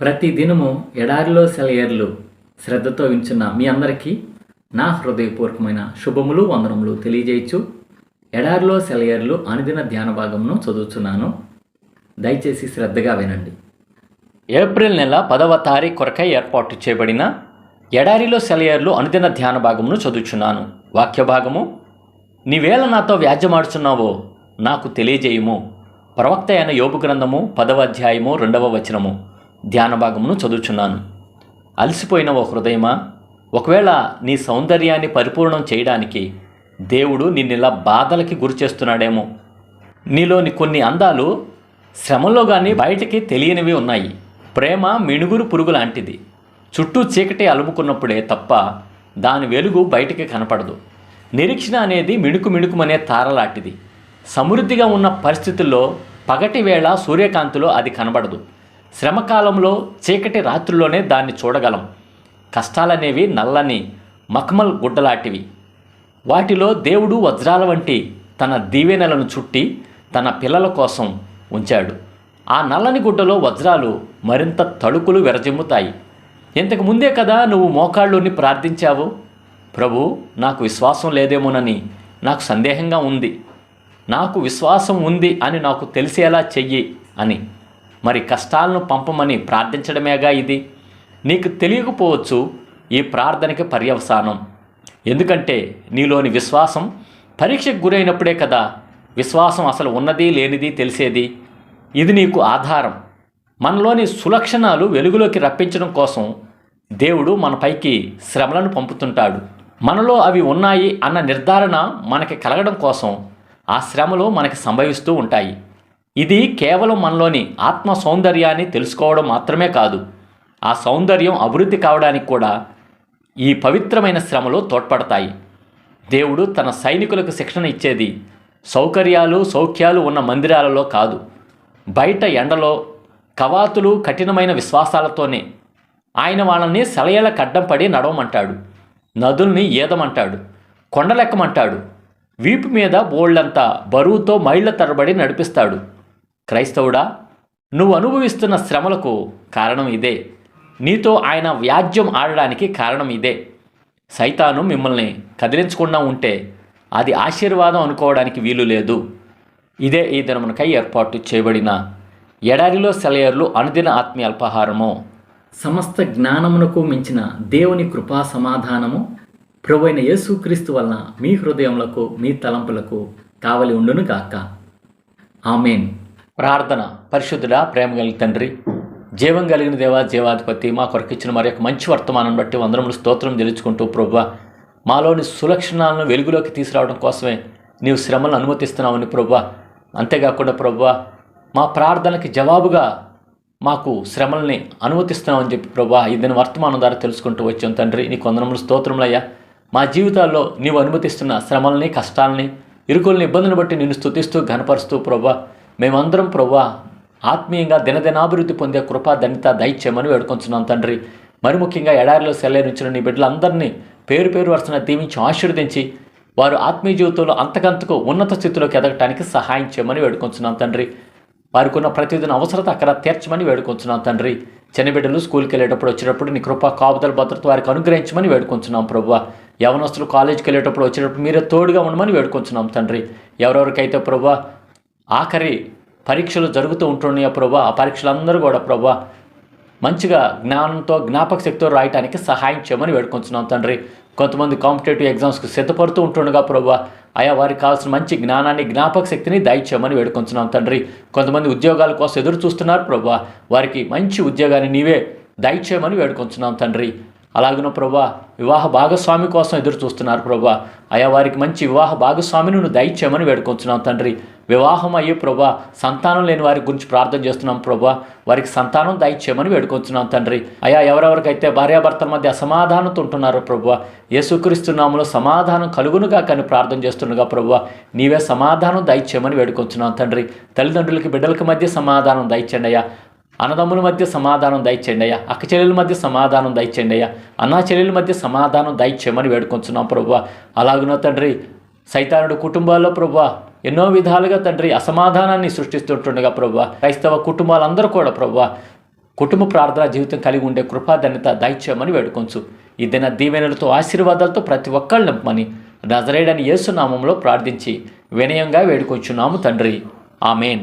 ప్రతి దినము ఎడారిలో సెలయర్లు శ్రద్ధతో వించున్న మీ అందరికీ నా హృదయపూర్వకమైన శుభములు వందనములు తెలియజేయచ్చు. ఎడారిలో సెలయర్లు అనుదిన ధ్యాన భాగమును చదువుతున్నాను దయచేసి శ్రద్ధగా వినండి. ఏప్రిల్ నెల పదవ తారీఖు కొరకై ఏర్పాటు చేయబడిన ఎడారిలో సెలయర్లు అనుదిన ధ్యాన భాగమును చదువుచున్నాను. వాక్య భాగము నీవేళ నాతో వ్యాజ్యమాడుచున్నావో నాకు తెలియజేయము. ప్రవక్త అయిన యోపు గ్రంథము పదవ అధ్యాయము రెండవ వచనము. ధ్యాన భాగమును చదువుచున్నాను. అలసిపోయిన ఓ హృదయమా ఒకవేళ నీ సౌందర్యాన్ని పరిపూర్ణం చేయడానికి దేవుడు నిన్నిలా బాధలకి గురి చేస్తున్నాడేమో. నీలోని కొన్ని అందాలు శ్రమలో కానీ బయటికి తెలియనివి ఉన్నాయి. ప్రేమ మిణుగురు పురుగు లాంటిది. చుట్టూ చీకటి అలుముకున్నప్పుడే తప్ప దాని వెలుగు బయటికి కనపడదు. నిరీక్షణ అనేది మిణుకు మిణుకుమనే తారలాంటిది సమృద్ధిగా ఉన్న పరిస్థితుల్లో పగటి వేళ సూర్యకాంతిలో అది కనబడదు. శ్రమకాలంలో చీకటి రాత్రుల్లోనే దాన్ని చూడగలం. కష్టాలనేవి నల్లని మఖమల్ గుడ్డలాంటివి. వాటిలో దేవుడు వజ్రాల వంటి తన దీవెనలను చుట్టి తన పిల్లల కోసం ఉంచాడు. ఆ నల్లని గుడ్డలో వజ్రాలు మరింత తడుకులు విరజిమ్ముతాయి. ఇంతకు ముందే కదా నువ్వు మోకాళ్ళుని ప్రార్థించావు? ప్రభు నాకు విశ్వాసం లేదేమోనని నాకు సందేహంగా ఉంది. నాకు విశ్వాసం ఉంది అని నాకు తెలిసేలా చెయ్యి అని. మరి కష్టాలను పంపమని ప్రార్థించడమేగా ఇది? నీకు తెలియకపోవచ్చు ఈ ప్రార్థనకి పర్యవసానం. ఎందుకంటే నీలోని విశ్వాసం పరీక్షకు గురైనప్పుడే కదా. విశ్వాసం అసలు ఉన్నది లేనిది తెలిసేది. ఇది నీకు ఆధారం. మనలోని సులక్షణాలు వెలుగులోకి రప్పించడం కోసం దేవుడు మనపైకి శ్రమలను పంపుతుంటాడు. మనలో అవి ఉన్నాయి అన్న నిర్ధారణ మనకి కలగడం కోసం ఆ శ్రమలు మనకి సంభవిస్తూ ఉంటాయి. ఇది కేవలం మనలోని ఆత్మ సౌందర్యాన్ని తెలుసుకోవడం మాత్రమే కాదు ఆ సౌందర్యం అభివృద్ధి కావడానికి కూడా ఈ పవిత్రమైన శ్రమలు తోడ్పడతాయి. దేవుడు తన సైనికులకు శిక్షణ ఇచ్చేది సౌకర్యాలు సౌఖ్యాలు ఉన్న మందిరాలలో కాదు. బయట ఎండలో కవాతులు కఠినమైన విశ్వాసాలతోనే ఆయన వాళ్ళని సెలయేల కడ్డం పడి నడవమంటాడు నదుల్ని ఈదమంటాడు కొండలెక్కమంటాడు వీపు మీద బోళ్ళంతా బరువుతో మైళ్ళ తరబడి నడిపిస్తాడు. క్రైస్తవుడా నువ్వు అనుభవిస్తున్న శ్రమలకు కారణం ఇదే. నీతో ఆయన వ్యాజ్యం ఆడడానికి కారణం ఇదే. సైతాను మిమ్మల్ని కదిలించకుండా ఉంటే అది ఆశీర్వాదం అనుకోవడానికి వీలు లేదు. ఇదే ఈ దినమునకై ఏర్పాటు చేయబడిన ఎడారిలో సెలయర్లు అనుదిన ఆత్మీయ అల్పాహారము. సమస్త జ్ఞానమునకు మించిన దేవుని కృపా సమాధానము ప్రభువైన యేసుక్రీస్తు వలన మీ హృదయములకు మీ తలంపులకు కావలి ఉండును గాక. ఆమెన్. ప్రార్థన పరిశుద్ధుడా ప్రేమ కలిగిన తండ్రి జీవం కలిగిన దేవా జీవాధిపతి మా కొరకు ఇచ్చిన మరి యొక్క మంచి వర్తమానం బట్టి వందరములు స్తోత్రం తెలుచుకుంటూ ప్రభు మాలోని సులక్షణాలను వెలుగులోకి తీసుకురావడం కోసమే నీవు శ్రమలను అనుమతిస్తున్నావని ప్రభు అంతేకాకుండా ప్రభు మా ప్రార్థనకి జవాబుగా మాకు శ్రమల్ని అనుమతిస్తున్నామని చెప్పి ప్రభా ఇదని వర్తమానం ద్వారా తెలుసుకుంటూ వచ్చాం తండ్రి. నీ కొందరములు స్తోత్రములయ్యా మా జీవితాల్లో నీవు అనుమతిస్తున్న శ్రమల్ని కష్టాలని ఇరుకుల్ని ఇబ్బందులను బట్టి నిన్ను స్థుతిస్తూ ఘనపరుస్తూ ప్రభా మేమందరం ప్రవ్వా ఆత్మీయంగా దినదినాభివృద్ధి పొందే కృపా ధన్యత దైత్యమని వేడుకొంచున్నాం తండ్రి. మరి ముఖ్యంగా ఎడారిలో సెల్లైనుంచిన నీ బిడ్డలందరినీ పేరు పేరు వరుసన దీవించి ఆశీర్వదించి వారు ఆత్మీయ జీవితంలో అంతకంతకు ఉన్నత స్థితిలోకి ఎదగటానికి సహాయం చేయమని వేడుకొంచున్నాం తండ్రి. వారికి ఉన్న ప్రతిదిన అవసరత అక్కడ తీర్చమని వేడుకొంచున్నాం తండ్రి. చిన్న బిడ్డలు స్కూల్కి వెళ్ళేటప్పుడు వచ్చేటప్పుడు నీ కృప కాపుదల భద్రత వారికి అనుగ్రహించమని వేడుకొంచున్నాం ప్రభు యవనస్తులు కాలేజీకి వెళ్ళేటప్పుడు వచ్చేటప్పుడు మీరే తోడుగా ఉండమని వేడుకొంచున్నాం తండ్రి. ఎవరెవరికైతే ప్రభు ఆఖరి పరీక్షలు జరుగుతూ ఉంటున్నాయో ప్రభా. ఆ పరీక్షలందరూ కూడా ప్రభా మంచిగా జ్ఞానంతో జ్ఞాపక శక్తితో రాయటానికి సహాయం చేయమని వేడుకొంచున్నాం తండ్రి. కొంతమంది కాంపిటేటివ్ ఎగ్జామ్స్కి సిద్ధపడుతూ ఉంటుండగా ప్రభా ఆయా వారికి కావాల్సిన మంచి జ్ఞానాన్ని జ్ఞాపక శక్తిని దయచేయమని వేడుకొంచున్నాం తండ్రి. కొంతమంది ఉద్యోగాల కోసం ఎదురు చూస్తున్నారు ప్రభా వారికి మంచి ఉద్యోగాన్ని నీవే దయచేయమని వేడుకొంచున్నాం తండ్రి. అలాగను ప్రభా వివాహ భాగస్వామి కోసం ఎదురు చూస్తున్నారు ప్రభా. అయా వారికి మంచి వివాహ భాగస్వామిని నువ్వు దయచేయమని వేడుకొంచున్నాం తండ్రి. వివాహం అయ్యే ప్రభా సంతానం లేని వారి గురించి ప్రార్థన చేస్తున్నాం ప్రభా. వారికి సంతానం దయచేయమని వేడుకొంచున్నాం తండ్రి. అయా ఎవరెవరికైతే భార్యాభర్తల మధ్య అసమాధానంతో ఉంటున్నారో ప్రభా యేసుక్రీస్తునామలో సమాధానం కలుగునుగా కానీ ప్రార్థన చేస్తుండగా ప్రభా నీవే సమాధానం దయచేయమని వేడుకొంచున్నాం తండ్రి. తల్లిదండ్రులకి బిడ్డలకి మధ్య సమాధానం దయచండి అయ్యా. అన్నదమ్ముల మధ్య సమాధానం దయచేయండి అయ్యా అక్క చెల్లెల మధ్య సమాధానం దయచేయండి అయ్యా అన్నా చెల్లెల మధ్య సమాధానం దయచేయమని వేడుకొంచున్నాం ప్రభు అలాగనో తండ్రి సైతానుడు కుటుంబాల్లో ప్రభు ఎన్నో విధాలుగా తండ్రి అసమాధానాన్ని సృష్టిస్తుంటుండగా ప్రభు క్రైస్తవ కుటుంబాలందరూ కూడా ప్రభు కుటుంబ ప్రార్థన జీవితం కలిగి ఉండే కృపాధన్యత దయచేయమని వేడుకొంచు. ఇదిన దీవెనలతో ఆశీర్వాదాలతో ప్రతి ఒక్కళ్ళు నింపమని నజరేడని యేసునామంలో ప్రార్థించి వినయంగా వేడుకొచ్చున్నాము తండ్రి. ఆమెన్.